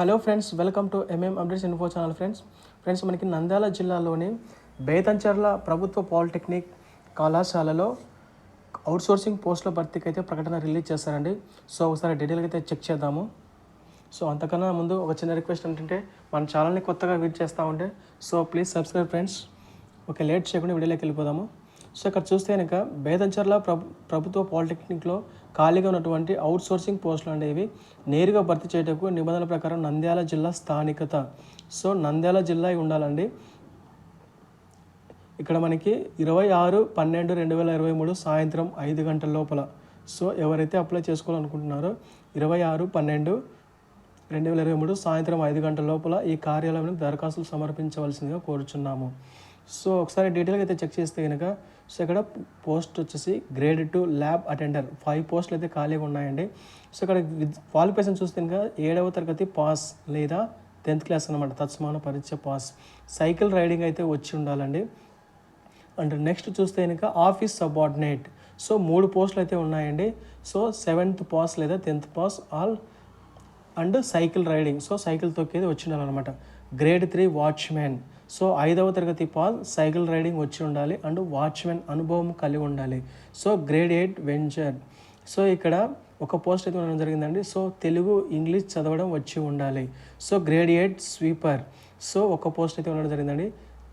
Hello friends welcome to MM updates info channel friends. Friends మనకి నంద్యాల జిల్లాలోని బేతంచర్ల ప్రభుత్వ polytechnic కళాశాలలో అవుట్సోర్సింగ్ పోస్టుల భర్తీకి అయితే ప్రకటన రిలీజ్ చేస్తారండి సో ఒకసారి డీటెయిల్గా అయితే చెక్ చేద్దాము. సో అంతకన్నా ముందు ఒక చిన్న రిక్వెస్ట్ ఏంటంటే మన ఛానల్ని కొత్తగా విజిట్ చేస్తూ ఉంటే so please subscribe friends. Okay late చేయకుండా వీడియోలోకి వెళ్ళిపోదాము. సో ఇక్కడ చూస్తే కనుక బేదంచర్ల ప్రభు ప్రభుత్వ పాలిటెక్నిక్లో ఖాళీగా ఉన్నటువంటి అవుట్ సోర్సింగ్ పోస్టులు అనేవి నేరుగా భర్తీ చేయటకు నిబంధనల ప్రకారం నంద్యాల జిల్లా స్థానికత. సో నంద్యాల జిల్లా అయి ఉండాలండి. ఇక్కడ మనకి ఇరవై ఆరు పన్నెండు రెండు వేల ఇరవై మూడు సాయంత్రం ఐదు గంటల లోపల. సో ఎవరైతే అప్లై చేసుకోవాలనుకుంటున్నారో ఇరవై ఆరు పన్నెండు రెండు వేల ఇరవై మూడు సాయంత్రం ఐదు గంటల లోపల ఈ కార్యాలయానికి దరఖాస్తులు సమర్పించవలసిందిగా కోరుచున్నాము. సో ఒకసారి డీటెయిల్గా అయితే చెక్ చేస్తే కనుక సో ఇక్కడ పోస్ట్ వచ్చేసి grade two lab attender five పోస్టులు అయితే ఖాళీగా ఉన్నాయండి. సో ఇక్కడ క్వాలిఫికేషన్ చూస్తే కనుక ఏడవ తరగతి పాస్ లేదా టెన్త్ క్లాస్ అనమాట తత్సమాన పరీక్ష పాస్ సైకిల్ రైడింగ్ అయితే వచ్చి ఉండాలండి. అండ్ నెక్స్ట్ చూస్తే కనుక ఆఫీస్ సబార్డినేట్ సో మూడు పోస్టులు అయితే ఉన్నాయండి. సో సెవెంత్ పాస్ లేదా tenth pass all and cycle riding so cycle తొక్కేది వచ్చి ఉండాలన్నమాట. గ్రేడ్ త్రీ వాచ్మెన్ సో ఐదవ తరగతి పాస్ సైకిల్ రైడింగ్ వచ్చి ఉండాలి అండ్ వాచ్మెన్ అనుభవం కలిగి ఉండాలి. So grade eight venture. So ఇక్కడ ఒక పోస్ట్ అయితే ఉండడం జరిగిందండి. సో తెలుగు ఇంగ్లీష్ చదవడం వచ్చి ఉండాలి. So grade eight sweeper. So ఒక పోస్ట్ అయితే ఉండడం జరిగిందండి.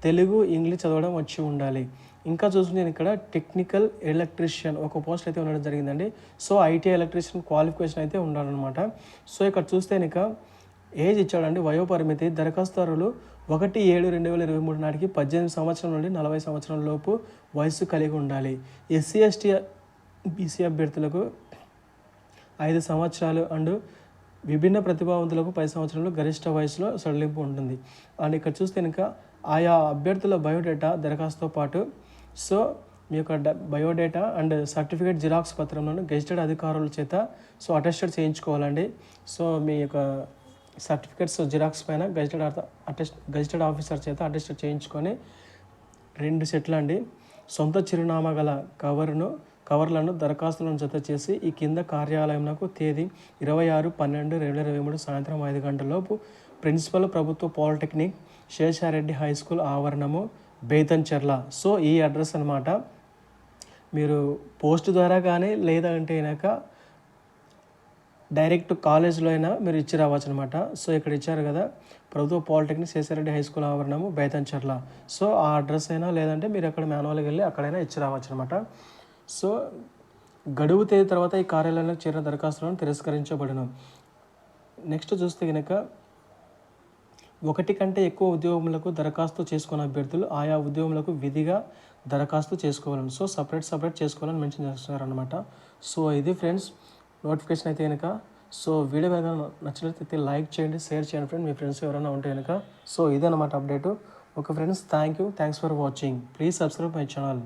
తెలుగు ఇంగ్లీష్ చదవడం వచ్చి ఉండాలి. ఇంకా చూసుకుంటే నేను ఇక్కడ టెక్నికల్ ఎలక్ట్రీషియన్ ఒక పోస్ట్ అయితే ఉండడం జరిగిందండి. సో ఐటీ ఎలక్ట్రీషియన్ క్వాలిఫికేషన్ అయితే ఉండాలన్నమాట. సో ఇక్కడ చూస్తే ఇక ఏజ్ ఇచ్చాడండి. వయోపరిమితి దరఖాస్తుదారులు ఒకటి ఏడు రెండు వేల ఇరవై మూడు నాటికి పద్దెనిమిది సంవత్సరం నుండి నలభై సంవత్సరం లోపు వయస్సు కలిగి ఉండాలి. ఎస్సీ ఎస్టీ బీసీ అభ్యర్థులకు ఐదు సంవత్సరాలు అండ్ విభిన్న ప్రతిభావంతులకు పది సంవత్సరాలు గరిష్ట వయసులో సడలింపు ఉంటుంది. అండ్ ఇక్కడ చూస్తే కనుక ఆయా అభ్యర్థుల బయోడేటా దరఖాస్తుతో పాటు సో మీ యొక్క డ- బయోడేటా అండ్ సర్టిఫికేట్ జిరాక్స్ పత్రంలో గెజిటెడ్ అధికారుల చేత సో అటెస్టెడ్ చేయించుకోవాలండి. సో మీ యొక్క సర్టిఫికేట్స్ జిరాక్స్ పైన గజిటెడ్ అటెస్ట్ గజిటెడ్ ఆఫీసర్ చేత అటెస్ట్ చేయించుకొని రెండు సెట్లు అండి. సొంత చిరునామా గల కవర్ను కవర్లను దరఖాస్తులను జత చేసి ఈ కింద కార్యాలయంలో తేదీ ఇరవై ఆరు పన్నెండు రెండు వేల ఇరవై మూడు సాయంత్రం ఐదు గంటలలోపు ప్రిన్సిపల్ ప్రభుత్వ పాలిటెక్నిక్ శేషారెడ్డి హై స్కూల్ ఆవరణము బేతంచెర్ల సో ఈ అడ్రస్ అన్నమాట. మీరు పోస్ట్ ద్వారా కానీ లేదంటే కనుక డైరెక్ట్ కాలేజ్లో అయినా మీరు ఇచ్చి రావచ్చు అనమాట సో ఇక్కడ ఇచ్చారు కదా ప్రభుత్వ పాలిటెక్నిక్ శేషారెడ్డి హై స్కూల్ ఆవరణము బేతంచర్ల సో ఆ అడ్రస్ అయినా లేదంటే మీరు అక్కడ మాన్యువల్గా వెళ్ళి అక్కడైనా ఇచ్చి రావచ్చు అనమాట సో గడువు తేదీ తర్వాత ఈ కార్యాలయంలో చేరిన దరఖాస్తులను తిరస్కరించబడను. నెక్స్ట్ చూస్తే కనుక ఒకటి కంటే ఎక్కువ ఉద్యోగములకు దరఖాస్తు చేసుకున్న అభ్యర్థులు ఆయా ఉద్యోగములకు విధిగా దరఖాస్తు చేసుకోవాలని. సో సపరేట్ సపరేట్ చేసుకోవాలని మెన్షన్ చేస్తున్నారనమాట సో ఇది ఫ్రెండ్స్ నోటిఫికేషన్ అయితే కనుక సో వీడియో కనుక నచ్చినట్లయితే లైక్ చేయండి షేర్ చేయండి ఫ్రెండ్ మీ ఫ్రెండ్స్ ఎవరైనా ఉంటే కనుక సో ఇదన్నమాట update. Okay friends thank you thanks for watching please subscribe my channel